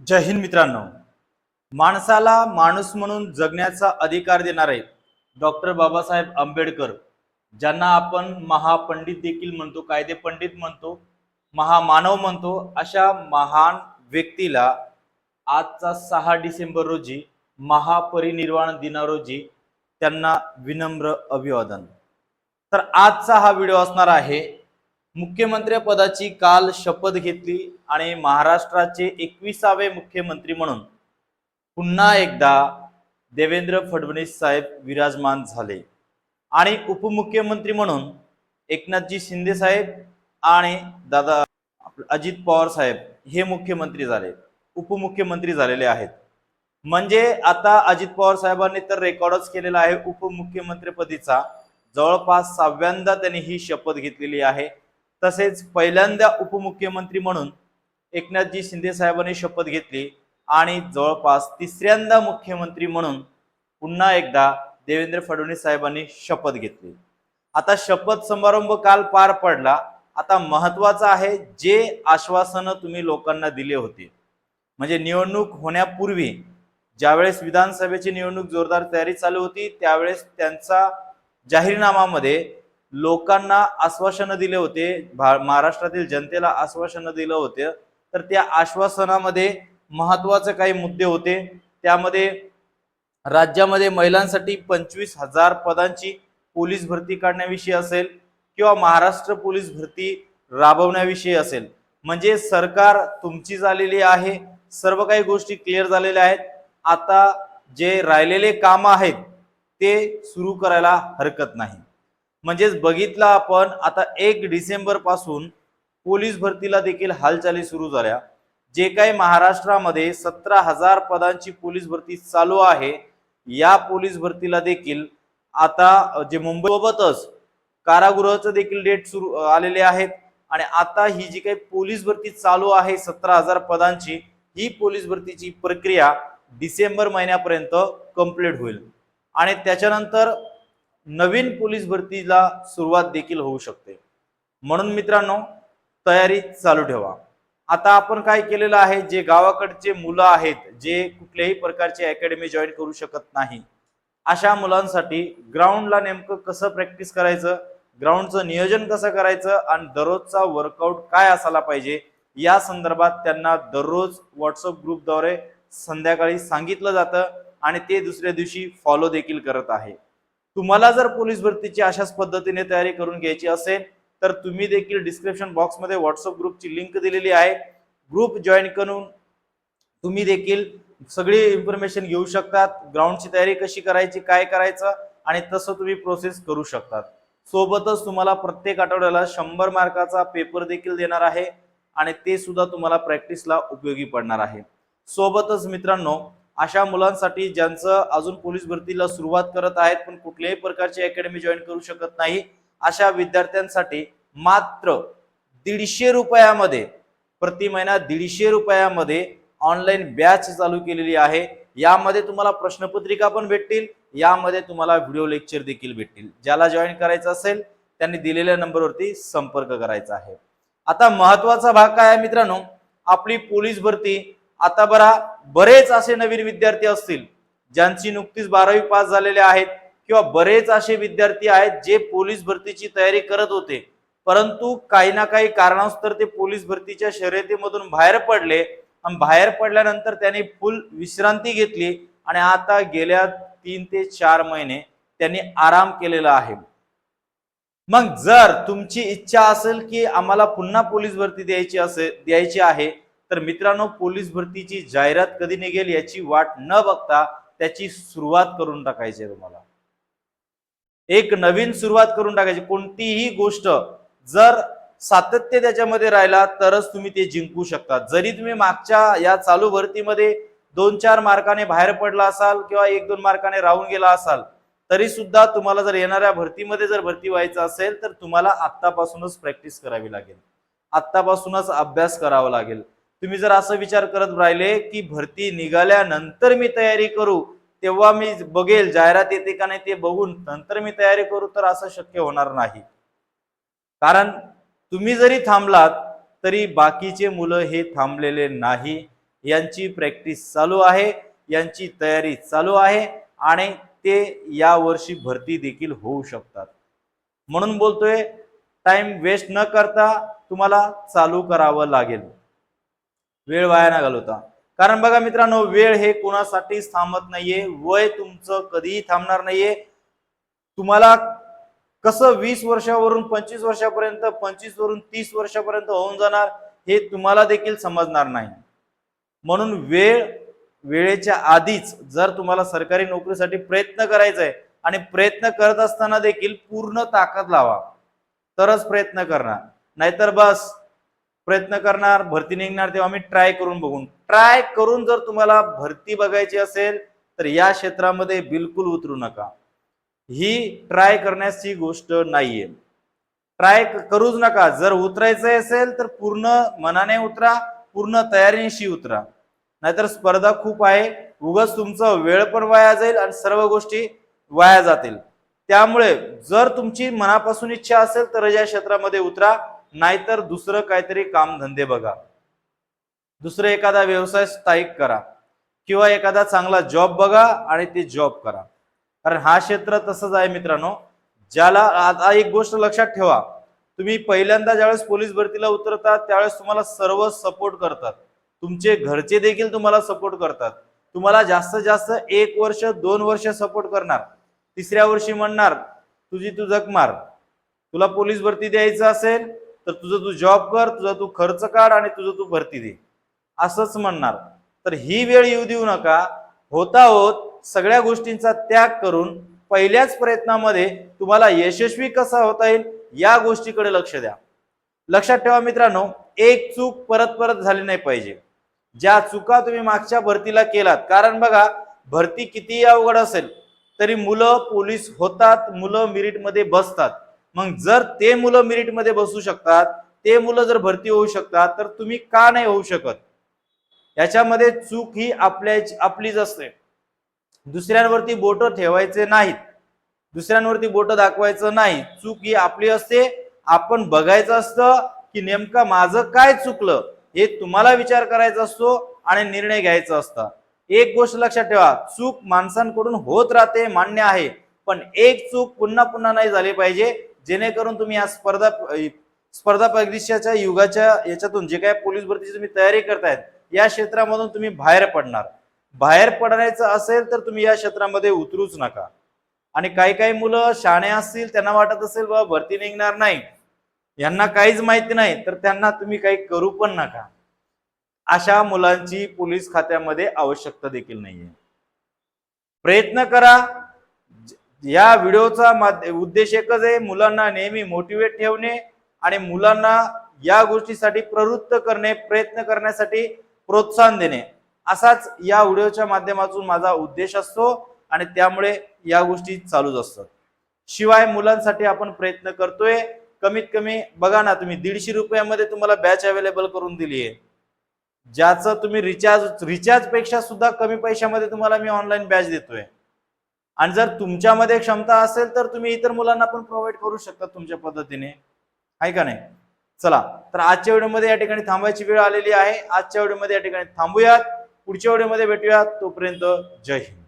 जय हिंद मित्रांनो. माणसाला माणूस म्हणून जगण्याचा अधिकार देणारे डॉक्टर बाबासाहेब आंबेडकर ज्यांना आपण महापंडित देखील म्हणतो कायदे पंडित म्हणतो महामानव म्हणतो अशा महान व्यक्तीला आजचा सहा डिसेंबर रोजी महापरिनिर्वाण दिना रोजी त्यांना विनम्र अभिवादन. तर आजचा हा व्हिडिओ असणार आहे मुख्यमंत्री पदाची काल शपथ घेतली आणि महाराष्ट्राचे एकविसावे मुख्यमंत्री म्हणून पुन्हा एकदा देवेंद्र फडणवीस साहेब विराजमान झाले. आणि उपमुख्यमंत्री म्हणून एकनाथजी शिंदे साहेब आणि दादा अजित पवार साहेब हे मुख्यमंत्री झाले उपमुख्यमंत्री झालेले आहेत. म्हणजे आता अजित पवार साहेबांनी तर रेकॉर्डच केलेला आहे. उपमुख्यमंत्रीपदीचा जवळपास सहाव्यांदा त्यांनी ही शपथ घेतलेली आहे. तसेच पहिल्यांदा उपमुख्यमंत्री म्हणून एकनाथजी शिंदे साहेबांनी शपथ घेतली आणि जवळपास तिसऱ्यांदा मुख्यमंत्री म्हणून पुन्हा एकदा देवेंद्र फडणवीस साहेबांनी शपथ घेतली. आता शपथ समारंभ काल पार पडला. आता महत्वाचं आहे जे आश्वासनं तुम्ही लोकांना दिले होते. म्हणजे निवडणूक होण्यापूर्वी ज्यावेळेस विधानसभेची निवडणूक जोरदार तयारी चालू होती त्यावेळेस त्यांचा जाहीरनामामध्ये लोकांना आश्वासनं दिले होते भा- महाराष्ट्रातील जनतेला आश्वासनं दिलं होते तर त्या आश्वासनामध्ये महत्त्वाचे काही मुद्दे होते. त्यामध्ये राज्यामध्ये महिलांसाठी पंचवीस हजार पदांची पोलीस भरती काढण्याविषयी असेल किंवा महाराष्ट्र पोलीस भरती राबवण्याविषयी असेल. म्हणजे सरकार तुमची झालेली आहे सर्व काही गोष्टी क्लिअर झालेल्या आहेत. आता जे राहिलेले काम आहेत ते सुरू करायला हरकत नाही. म्हणजेच बघितलं आपण आता एक डिसेंबरपासून पोलीस भरतीला देखील हालचाली सुरू झाल्या. जे काही महाराष्ट्रामध्ये सतरा हजार पदांची पोलीस भरती चालू आहे या पोलीस भरतीला देखील आता जे मुंबईसोबतच कारागृहाचं देखील डेट सुरू आलेले आहेत. आणि आता ही जी काही पोलीस भरती चालू आहे सतरा हजार पदांची ही पोलीस भरतीची प्रक्रिया डिसेंबर महिन्यापर्यंत कंप्लीट होईल. आणि त्याच्यानंतर नवीन पोलीस भरतीला सुरुवात देखील होऊ शकते. म्हणून मित्रांनो तयारी चालू ठेवा. आता आपण काय केलेलं आहे? जे गावाकडचे मुलं आहेत जे कुठल्याही प्रकारची अकॅडमी जॉईन करू शकत नाही अशा मुलांसाठी ग्राउंडला नेमकं कसं प्रॅक्टिस करायचं? ग्राउंडचं नियोजन कसं करायचं? आणि दररोजचा वर्कआउट काय असायला पाहिजे? या संदर्भात त्यांना दररोज व्हॉट्सअप ग्रुपद्वारे संध्याकाळी सांगितलं जातं आणि ते दुसऱ्या दिवशी फॉलो देखील करत आहे. तुम्हाला जर पोलीस भरतीची अशाच पद्धतीने तयारी करून घ्यायची असेल तर तुम्ही देखील डिस्क्रिप्शन बॉक्समध्ये व्हॉट्सअप ग्रुपची लिंक दिलेली आहे. ग्रुप जॉईन करून तुम्ही देखील सगळी इन्फॉर्मेशन घेऊ शकतात. ग्राउंडची तयारी कशी करायची काय करायचं आणि तसं तुम्ही प्रोसेस करू शकतात. सोबतच तुम्हाला प्रत्येक आठवड्याला शंभर मार्काचा पेपर देखील देणार आहे आणि ते सुद्धा तुम्हाला प्रॅक्टिसला उपयोगी पडणार आहे. सोबतच मित्रांनो अशा मुलांसाठी ज्यांचं अजून पोलीस भरतीला सुरुवात करत आहेत पण कुठल्याही प्रकारची अकॅडमी जॉईन करू शकत नाही अशा विद्यार्थ्यांसाठी मात्र दीडशे रुपयामध्ये प्रति महिना दीडशे रुपयामध्ये ऑनलाईन बॅच चालू केलेली आहे. यामध्ये तुम्हाला प्रश्नपत्रिका पण भेटतील यामध्ये तुम्हाला व्हिडिओ लेक्चर देखील भेटतील. ज्याला जॉईन करायचं असेल त्यांनी दिलेल्या नंबरवरती संपर्क करायचा आहे. आता महत्त्वाचा भाग काय आहे मित्रांनो? आपली पोलीस भरती आता बरा बरेच असे नवीन विद्यार्थी असतील ज्यांची नुकतीच बारावी पास झालेले आहेत किंवा बरेच असे विद्यार्थी आहेत जे पोलीस भरतीची तयारी करत होते परंतु काही ना काही कारणास्तव ते पोलीस भरतीच्या शर्यतीमधून बाहेर पडले आणि बाहेर पडल्यानंतर त्यांनी फुल विश्रांती घेतली आणि आता गेल्या तीन ते चार महिने त्यांनी आराम केलेला आहे. मग जर तुमची इच्छा असेल की आम्हाला पुन्हा पोलीस भरती द्यायची असेल द्यायची आहे तर मित्रांनो पोलीस भरतीची जाहिरात कधी निघेल याची वाट न बघता त्याची सुरुवात करून टाकायची आहे तुम्हाला. एक नवीन सुरुवात करून टाकायची. कोणतीही गोष्ट जर सातत्य त्याच्यामध्ये राहिला तरच तुम्ही ते जिंकू शकता. जरी तुम्ही मागच्या या चालू भरतीमध्ये दोन चार मार्काने बाहेर पडला असाल किंवा एक दोन मार्काने राहून गेला असाल तरी सुद्धा तुम्हाला जर येणाऱ्या भरतीमध्ये जर भरती व्हायचं असेल तर तुम्हाला आत्तापासूनच प्रॅक्टिस करावी लागेल. आत्तापासूनच अभ्यास करावा लागेल. तुम्ही जर असं विचार करत राहिले की भरती निघाल्यानंतर मी तयारी करू तेव्हा मी बघेल जाहिरात येते का नाही ते बघून नंतर मी तयारी करू तर असं शक्य होणार नाही. कारण तुम्ही जरी थांबलात तरी बाकीचे मुलं हे थांबलेले नाही. यांची प्रॅक्टिस चालू आहे यांची तयारी चालू आहे आणि ते या वर्षी भरती देखील होऊ शकतात. म्हणून बोलतोय टाइम वेस्ट न करता तुम्हाला चालू करावं लागेल. वेळ वाया ना घालवता. कारण बघा मित्रांनो वेळ हे कोणासाठीच थांबत नाहीये. वय तुमचं कधीही थांबणार नाहीये. तुम्हाला कसं वीस वर्षावरून पंचवीस वर्षापर्यंत पंचवीस वरून तीस वर्षापर्यंत होऊन जाणार हे तुम्हाला देखील समजणार नाही. म्हणून वेळ वेळेच्या आधीच जर तुम्हाला सरकारी नोकरीसाठी प्रयत्न करायचा आहे आणि प्रयत्न करत असताना देखील पूर्ण ताकद लावा. तरच प्रयत्न करणार. नाहीतर बस प्रयत्न करणार भरती निघणार तेव्हा आम्ही ट्राय करून बघून. ट्राय करून जर तुम्हाला भरती बघायची असेल तर या क्षेत्रामध्ये बिलकुल उतरू नका. ही ट्राय करण्याची गोष्ट नाहीये. ट्राय करूच नका. जर उतरायचं असेल तर पूर्ण मनाने उतरा पूर्ण तयारीशी उतरा. नाहीतर स्पर्धा खूप आहे. उगाच तुमचा वेळ पण वाया जाईल आणि सर्व गोष्टी वाया जातील. त्यामुळे जर तुमची मनापासून इच्छा असेल तर या क्षेत्रामध्ये उतरा. नाहीतर दुसरं काहीतरी कामधंदे बघा. दुसरं एखादा व्यवसाय स्थायिक करा किंवा एखादा चांगला जॉब बघा आणि ते जॉब करा. कारण हा क्षेत्र तसंच आहे मित्रांनो. ज्याला आता एक गोष्ट लक्षात ठेवा. तुम्ही पहिल्यांदा ज्यावेळेस पोलीस भरतीला उतरतात त्यावेळेस तुम्हाला सर्व सपोर्ट करतात. तुमचे घरचे देखील तुम्हाला सपोर्ट करतात. तुम्हाला जास्तीत जास्त एक वर्ष दोन वर्ष सपोर्ट करणार. तिसऱ्या वर्षी म्हणणार तुझी तू जग मार तुला पोलीस भरती द्यायचं असेल तर तुझं तू जॉब कर तुझा तू खर्च काढ आणि तुझं तू भरती दे. असंच म्हणणार. तर ही वेळ येऊ देऊ नका. होता होत सगळ्या गोष्टींचा त्याग करून पहिल्याच प्रयत्नामध्ये तुम्हाला यशस्वी कसा होता येईल या गोष्टीकडे लक्ष द्या. लक्षात ठेवा मित्रांनो एक चूक परत परत झाली नाही पाहिजे. ज्या चुका तुम्ही मागच्या भरतीला केलात कारण बघा भरती कितीही अवघड असेल तरी मुलं पोलीस होतात मुलं मिरिटमध्ये बसतात. मग जर ते मुलं मेरिटमध्ये बसू शकतात ते मुलं जर भरती होऊ शकतात तर तुम्ही का नाही होऊ शकत? याच्यामध्ये चूक ही आपल्या आपलीच असते. दुसऱ्यांवरती बोट ठेवायचे नाहीत. दुसऱ्यांवरती बोट दाखवायचं नाही. चूक ही आपली असते. आपण बघायचं असतं की नेमकं माझं काय चुकलं हे तुम्हाला विचार करायचा असतो आणि निर्णय घ्यायचा असता. एक गोष्ट लक्षात ठेवा चूक माणसांकडून होत राहते मान्य आहे. पण एक चूक पुन्हा पुन्हा नाही झाली पाहिजे. जेणेकरून तुम्ही या स्पर्धा स्पर्धा परीक्षाच्या युगाच्या याच्यातून जे काय पोलीस भरतीची तुम्ही तयारी करतायत या क्षेत्रामधून तुम्ही बाहेर पडणार. बाहेर पडायचं असेल तर तुम्ही या क्षेत्रामध्ये उतरूच नका. आणि काही काही मुलं शाणे असतील त्यांना वाटत असेल बाबा भरती निघणार नाही. यांना काहीच माहिती नाही तर त्यांना तुम्ही काही करू पण नका. अशा मुलांची पोलीस खात्यामध्ये आवश्यकता देखील नाहीये. प्रयत्न करा या व्हिडिओचा माध्य- उद्देश एकच आहे मुलांना नेहमी मोटिवेट ठेवणे आणि मुलांना या गोष्टीसाठी प्रवृत्त करणे प्रयत्न करण्यासाठी प्रोत्साहन देणे. असाच या व्हिडिओच्या माध्यमातून माझा उद्देश असतो आणि त्यामुळे या गोष्टी चालूच असतात. शिवाय मुलांसाठी आपण प्रयत्न करतोय. कमीत कमी बघा ना तुम्ही दीडशे रुपयामध्ये तुम्हाला बॅच अवेलेबल करून दिली आहे. ज्याचं तुम्ही रिचार्ज रिचार्जपेक्षा सुद्धा कमी पैशामध्ये तुम्हाला मी ऑनलाईन बॅच देतोय. आणि जर तुमच्यामध्ये क्षमता असेल तर तुम्ही इतर मुलांना पण प्रोव्हाइड करू शकता तुमच्या पद्धतीने. आहे का नाही? चला तर आजच्या व्हिडिओमध्ये या ठिकाणी थांबायची वेळ आलेली आहे. आजच्या व्हिडिओमध्ये या ठिकाणी थांबूयात. पुढच्या व्हिडिओमध्ये भेटूयात. तोपर्यंत जय हिंद.